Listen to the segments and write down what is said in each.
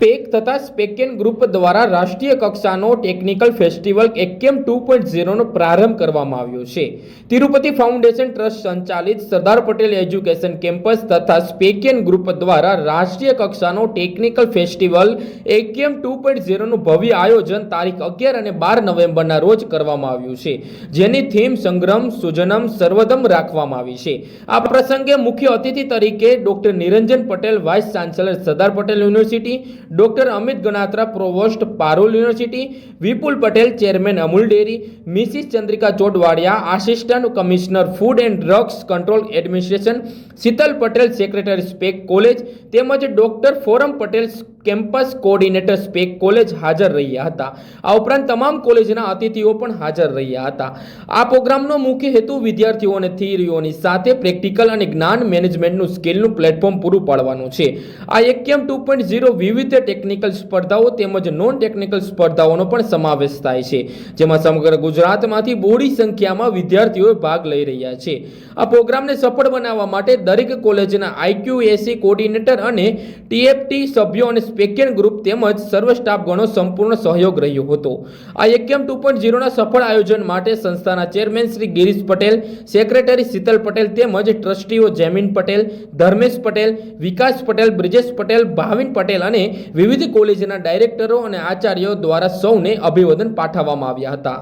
Spec તથા સ્પેકેન group દ્વારા રાષ્ટ્રીય કક્ષાનો ટેકનિકલ ફેસ્ટિવલ એકેમ ટુ પોઈન્ટ ઝીરોનો પ્રારંભ કરવામાં આવ્યો છે. તિરુપતિ ફાઉન્ડેશન ટ્રસ્ટ સંચાલિત સરદાર પટેલ એજ્યુકેશન કેમ્પસ તથા સ્પેકેન ગ્રુપ દ્વારા રાષ્ટ્રીય કક્ષાનો ટેકનિકલ ફેસ્ટિવલ એકેમ ટુ પોઈન્ટ ઝીરોનું ભવ્ય આયોજન તારીખ અગિયાર અને બાર નવેમ્બરના રોજ કરવામાં આવ્યું છે, જેની થીમ સંગ્રમ સુજનમ સર્વદમ રાખવામાં આવી છે. આ પ્રસંગે મુખ્ય અતિથિ તરીકે doctor Niranjan Patel, vice chancellor Sardar Patel university doctor Amit Ganatra, provost Parul university, Vipul Patel, chairman Amul dairy, Mrs Chandrika Chotwadiya, assistant commissioner food and drugs control administration, Sheetal Patel secretary SPEC college, તેમજ doctor Foram Patel campus coordinator SPEC college હાજર રહ્યા હતા. આ ઉપરાંત તમામ કોલેજના અતિથિઓ પણ હાજર રહ્યા હતા. આ પ્રોગ્રામનો મુખ્ય હેતુ વિદ્યાર્થીઓને થિયરીઓની સાથે પ્રેક્ટિકલ અને જ્ઞાન મેનેજમેન્ટનું સ્કિલનું પ્લેટફોર્મ પૂરું પાડવાનું છે. આ એક કેમ ટુ પોઈન્ટ ઝીરો વિવિધ ટેકનિકલ સ્પર્ધાઓ તેમજ નોન ટેકનિકલ સ્પર્ધાઓનો પણ સમાવેશ થાય છે, જેમાં સમગ્ર ગુજરાતમાંથી બોડી સંખ્યામાં વિદ્યાર્થીઓ ભાગ લઈ રહ્યા છે. આ પ્રોગ્રામને સફળ બનાવવા માટે દરેક કોલેજના આઈક્યુએસી કોઓર્ડિનેટર અને ટીએફટી સભ્યો અને સ્પેકેન ગ્રુપ તેમજ સર્વ સ્ટાફગણો સંપૂર્ણ સહયોગ રહ્યો હતો. આ એકેમ ટુ પોઈન્ટ ઝીરોના સફળ આયોજન માટે સંસ્થાના ચેરમેન શ્રી ગિરીશ પટેલ, સેક્રેટરી શીતલ પટેલ તેમજ ટ્રસ્ટીઓ જેમીન પટેલ, ધર્મેશ પટેલ, વિકાસ પટેલ, બ્રિજેશ પટેલ, ભાવિન પટેલ અને વિવિધ કોલેજના ડાયરેક્ટરો અને આચાર્યો દ્વારા સૌને અભિવાદન પાઠવવામાં આવ્યા હતા.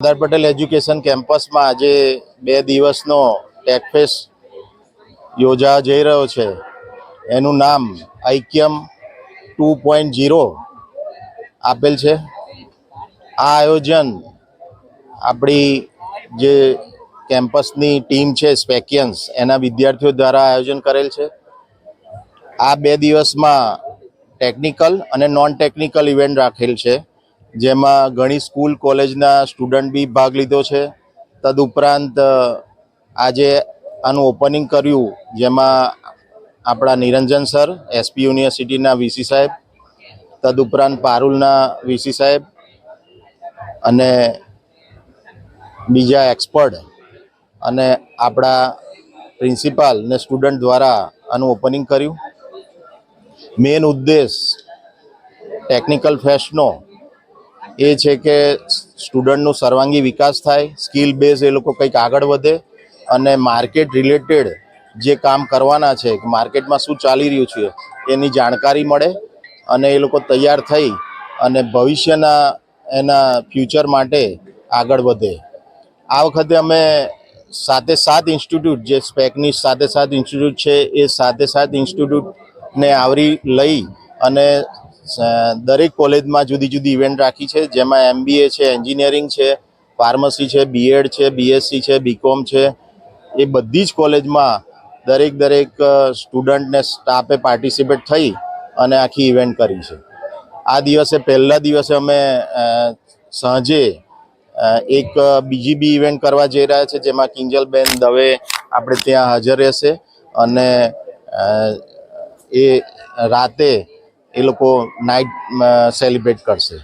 સરદાર પટેલ એજ્યુકેશન કેમ્પસમાં આજે બે દિવસનો ટેકફેસ યોજા જઈ રહ્યો છે. એનું નામ ઐક્યમ ટુ પોઈન્ટ ઝીરો આપેલ છે. આ આયોજન આપણી જે કેમ્પસની ટીમ છે, સ્પેકિયન્સ, એના વિદ્યાર્થીઓ દ્વારા આયોજન કરેલ છે. આ બે દિવસમાં ટેકનિકલ અને નોન ટેકનિકલ ઇવેન્ટ રાખેલ છે, જેમાં ઘણી સ્કૂલ કોલેજના સ્ટુડન્ટ બી ભાગ લીધો છે. તદુપરાંત આજે આનું ઓપનિંગ કર્યું, જેમાં આપણા નિરંજન સર એસપી યુનિવર્સિટીના વીસી સાહેબ, તદુપરાંત પારુલના વીસી સાહેબ અને બીજા એક્સપર્ટ અને આપણા પ્રિન્સિપાલ ને સ્ટુડન્ટ દ્વારા આનું ઓપનિંગ કર્યું. મેન ઉદ્દેશ ટેકનિકલ ફેસ્ટનો એ છે કે સ્ટુડન્ટનું સર્વાંગી વિકાસ થાય સ્કિલ બેઝ એ લોકો કંઈક આગળ વધે અને માર્કેટ રિલેટેડ જે કામ કરવાના છે માર્કેટમાં શું ચાલી રહ્યું છે, એની જાણકારી મળે અને એ લોકો તૈયાર થઈ અને ભવિષ્યના એના ફ્યુચર માટે આગળ વધે. આ વખતે અમે સાતે સાત ઇન્સ્ટિટ્યૂટ જે સ્પેકની સાથે સાત ઇન્સ્ટિટ્યૂટ છે, એ સાતે સાત ઇન્સ્ટિટ્યૂટને આવરી લઈ અને દરેક કોલેજમાં જુદી જુદી ઇવેન્ટ રાખી છે, જેમાં એમબીએ છે એન્જિનિયરિંગ છે ફાર્મસી છે બીએડ છે બીએસસી છે બીકોમ છે, એ બધી જ કોલેજમાં દરેક દરેક સ્ટુડન્ટને સ્ટાફે પાર્ટિસિપેટ થઈ અને આખી ઇવેન્ટ કરી છે. આ દિવસે, પહેલા દિવસે અમે સાંજે એક બીજી બી ઇવેન્ટ કરવા જઈ રહ્યા છે, જેમાં કિંજલબેન દવે આપણે ત્યાં હાજર રહેશે અને એ રાતે એ લોકો નાઇટ સેલિબ્રેટ કરશે.